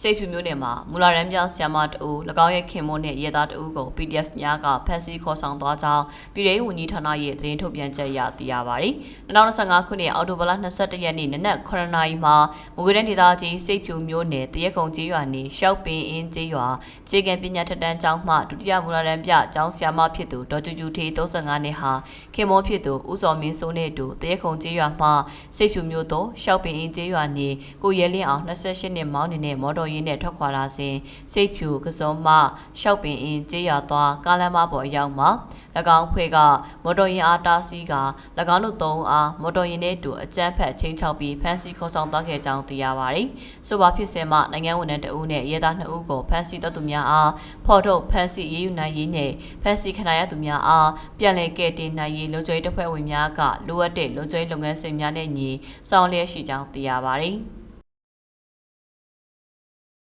စိတ်ဖြူမျိုးနယ်မှာမူလာရန်ပြဆ iam မတူ၎င်းရဲ့ခင်မွန်းနဲ့ရဲသားတူကို PDF များကဖမ်းဆီးခေါ်ဆောင်သွားကြောင်းပြည်ထောင်ဝန်ကြီးဌာနရဲ့သတင်းထုတ်ပြန်ချက်အရသိရပါတယ်။2025ခုနှစ်အောက်တိုဘာလ22ရက်နေ့နနက်9:00နာရီမှာမူကရန်ဒေသကြီးစိတ်ဖြူမျိုးနယ်တရက်ခုံကျေးရွာနေရှောက်ပင်အင်းကျေးရွာခြေကံပညာထက်တန်းကျောင်းမှဒုတိယမူလာရန်ပြကျောင်းဆ iam မဖြစ်သူဒေါ်ကျူကျူထေ35နှစ်ဟာခင်မွန်းဖြစ်သူဦးစော်မင်းစိုးနဲ့အတူတရက်ခုံကျေးရွာမှစိတ်ဖြူမျိုးသို့ရှောက်ပင်အင်းကျေးရွာနေကိုရဲလင်းအောင်28နှစ်မောင်းနေတဲ့မော်တော်ယာဉ်နဲ့ထွက်ခွာလာစဉ်စိတ်ဖြူကစုံမရှောက်ပင်အင်းကျေးရွာသွားကားလမ်းမပေါ်အရောက်မှာ၎င်းဖွဲ့ကမော်တော်ယာဉ်အားတားဆီးက၎င်းတို့သုံးအားမော်တော်ယာဉ်နဲ့အတူအကြမ်းဖက်ချင်းချောက်ပြီးဖမ်းဆီးခေါ်ဆောင်သွားခဲ့ကြောင်းသိရပါတယ်။ဆိုပါဖြစ်စဉ်မှာနိုင်ငံဝန်ထမ်းတအုပ်နဲ့ရဲသား2ဦးကိုဖမ်းဆီးတော်သူများအားဖော်ထုတ်ဖမ်းဆီးရေးယူနိုင်ရေးနဲ့ဖမ်းဆီးခံရသူများအားပြန်လည်ကယ်တင်နိုင်ရေးလုံခြုံရေးတပ်ဖွဲ့ဝင်များကလိုအပ်တဲ့လုံခြုံရေးလုပ်ငန်းစဉ်များနဲ့ညီဆောင်လျက်ရှိကြောင်းသိရပါတယ်။